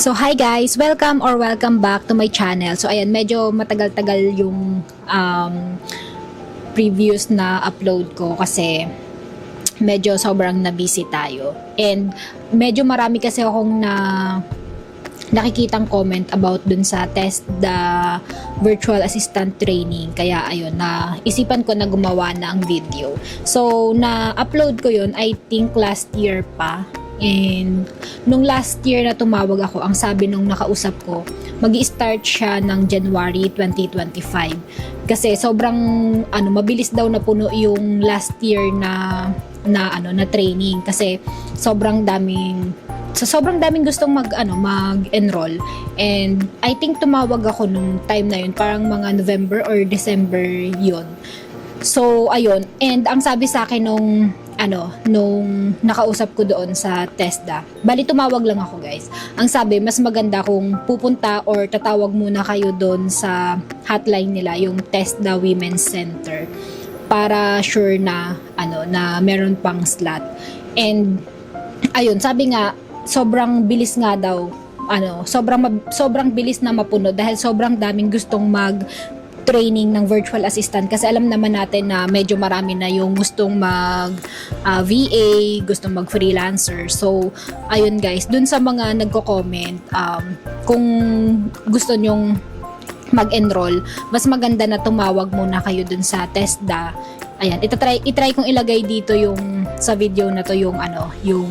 So hi guys, welcome or welcome back to my channel. So ayan, medyo matagal-tagal yung um, previous na upload ko kasi medyo sobrang na-busy tayo. And medyo marami kasi akong na nakikitang comment about dun sa test the virtual assistant training. Kaya ayun, na isipan ko na gumawa na ang video. So, na-upload ko yun, I think last year pa. And nung last year na tumawag ako, ang sabi nung nakausap ko, mag start siya ng January 2025. Kasi sobrang ano, mabilis daw na puno yung last year na na ano na training. Kasi sobrang daming so sobrang daming gustong mag ano mag-enroll. And I think tumawag ako nung time na yun parang mga November or December yun. So ayun. And ang sabi sa akin nung ano nung nakausap ko doon sa TESDA. Bali tumawag lang ako guys. Ang sabi mas maganda kung pupunta or tatawag muna kayo doon sa hotline nila yung TESDA Women's Center para sure na ano na meron pang slot. And ayun sabi nga sobrang bilis nga daw ano sobrang sobrang bilis na mapuno dahil sobrang daming gustong mag training ng virtual assistant kasi alam naman natin na medyo marami na yung gustong mag ah, VA, gustong mag freelancer. So ayun guys, dun sa mga nagko-comment um, kung gusto nyong mag-enroll, mas maganda na tumawag muna kayo dun sa TESDA. Ayan, itatry, itry kong ilagay dito yung sa video na to yung ano, yung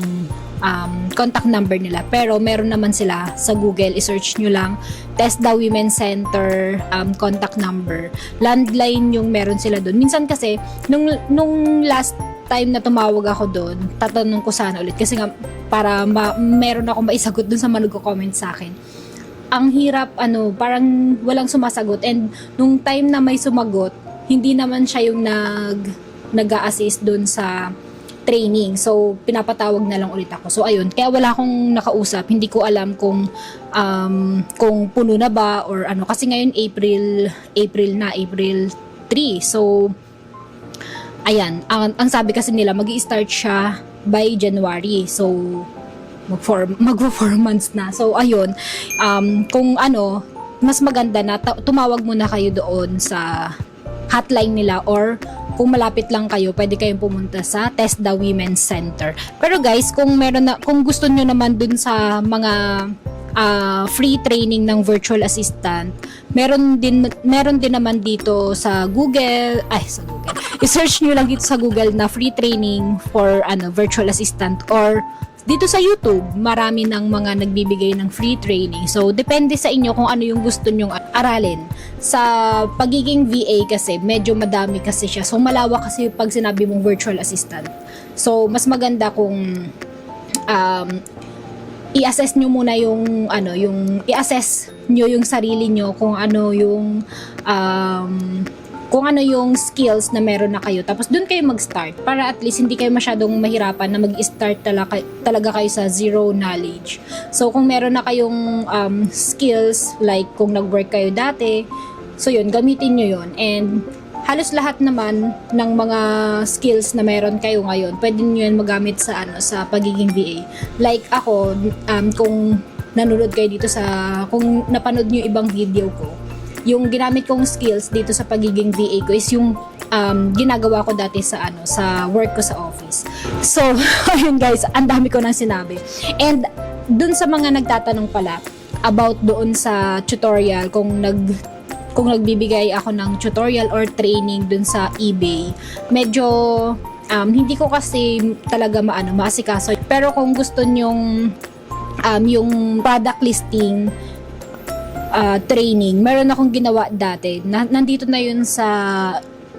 um, contact number nila. Pero meron naman sila sa Google, i-search nyo lang TESDA Women's Center um, contact number. Landline yung meron sila doon. Minsan kasi, nung, nung last time na tumawag ako doon, tatanong ko sana ulit kasi nga para ma- meron ako maisagot doon sa mga nagko-comment sa akin ang hirap ano, parang walang sumasagot and nung time na may sumagot, hindi naman siya yung nag nag-assist doon sa training. So pinapatawag na lang ulit ako. So ayun, kaya wala akong nakausap. Hindi ko alam kung um, kung puno na ba or ano kasi ngayon April April na, April 3. So ayan, ang, ang sabi kasi nila magi-start siya by January. So mag four, mag four months na. So, ayun, um, kung ano, mas maganda na tumawag muna kayo doon sa hotline nila or kung malapit lang kayo, pwede kayong pumunta sa TESDA Women's Center. Pero guys, kung meron na, kung gusto nyo naman dun sa mga ah, free training ng virtual assistant, meron din meron din naman dito sa Google, ay sa Google. I-search nyo lang dito sa Google na free training for ano virtual assistant or dito sa YouTube, marami ng mga nagbibigay ng free training. So, depende sa inyo kung ano yung gusto nyong aralin. Sa pagiging VA kasi, medyo madami kasi siya. So, malawak kasi pag sinabi mong virtual assistant. So, mas maganda kung um, i-assess nyo muna yung ano yung i-assess nyo yung sarili nyo kung ano yung um, kung ano yung skills na meron na kayo. Tapos doon kayo mag-start para at least hindi kayo masyadong mahirapan na mag-start talaga, talaga kayo sa zero knowledge. So kung meron na kayong um, skills like kung nag-work kayo dati so yun gamitin nyo yun. And halos lahat naman ng mga skills na meron kayo ngayon, pwede niyo yan magamit sa ano sa pagiging VA. Like ako, um, kung nanonood kayo dito sa kung napanood niyo ibang video ko, yung ginamit kong skills dito sa pagiging VA ko is yung um, ginagawa ko dati sa ano sa work ko sa office. So, ayun guys, ang dami ko nang sinabi. And dun sa mga nagtatanong pala about doon sa tutorial kung nag kung nagbibigay ako ng tutorial or training dun sa eBay, medyo um, hindi ko kasi talaga maano maasikaso. Pero kung gusto nyong um, yung product listing uh, training, meron akong ginawa dati. Na, nandito na yun sa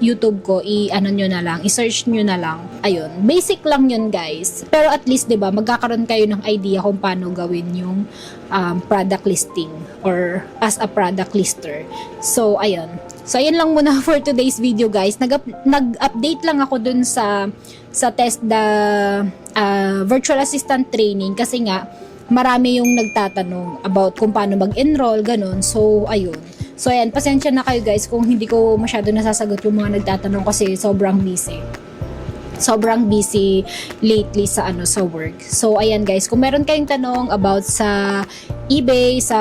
YouTube ko, i-ano nyo na lang, i-search nyo na lang. Ayun, basic lang yun guys. Pero at least, 'di ba magkakaroon kayo ng idea kung paano gawin yung um, product listing or as a product lister. So, ayun. So, ayun lang muna for today's video guys. Nag- nag-update lang ako dun sa sa test the uh, virtual assistant training kasi nga marami yung nagtatanong about kung paano mag-enroll, ganun. So, ayun. So, ayan, pasensya na kayo guys kung hindi ko masyado nasasagot yung mga nagtatanong kasi sobrang busy. sobrang busy lately sa ano sa work. So ayan guys, kung meron kayong tanong about sa eBay, sa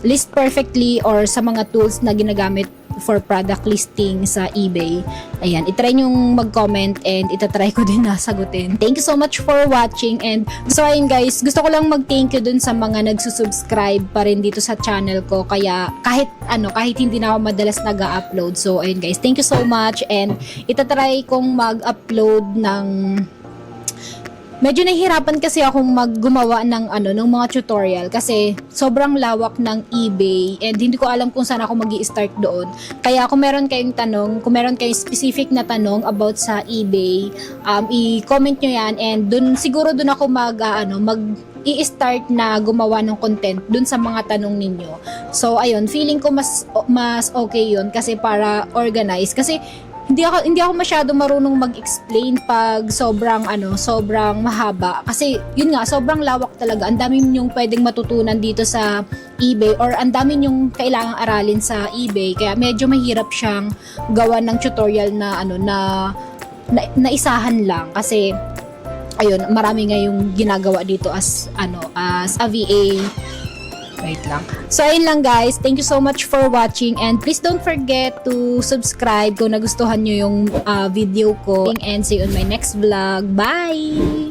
list perfectly or sa mga tools na ginagamit for product listing sa eBay. Ayan, itry nyong mag-comment and itatry ko din na sagutin. Thank you so much for watching and so ayun guys, gusto ko lang mag-thank you dun sa mga nagsusubscribe pa rin dito sa channel ko. Kaya kahit ano, kahit hindi na ako madalas nag-upload. So ayun guys, thank you so much and itatry kong mag-upload ng Medyo nahihirapan kasi akong maggumawa ng ano ng mga tutorial kasi sobrang lawak ng eBay and hindi ko alam kung saan ako magi start doon. Kaya kung meron kayong tanong, kung meron kayong specific na tanong about sa eBay, um, i-comment nyo yan and dun siguro dun ako mag ah, ano mag i-start na gumawa ng content dun sa mga tanong ninyo. So ayun, feeling ko mas mas okay 'yun kasi para organize kasi hindi ako hindi ako masyado marunong mag-explain pag sobrang ano, sobrang mahaba. Kasi yun nga, sobrang lawak talaga. Ang dami ninyong pwedeng matutunan dito sa eBay or ang dami ninyong kailangang aralin sa eBay. Kaya medyo mahirap siyang gawa ng tutorial na ano na na, naisahan lang. Kasi ayun, marami ngayong ginagawa dito as ano, as a VA Wait lang. So, ayun lang guys. Thank you so much for watching and please don't forget to subscribe kung nagustuhan nyo yung uh, video ko. And see you on my next vlog. Bye!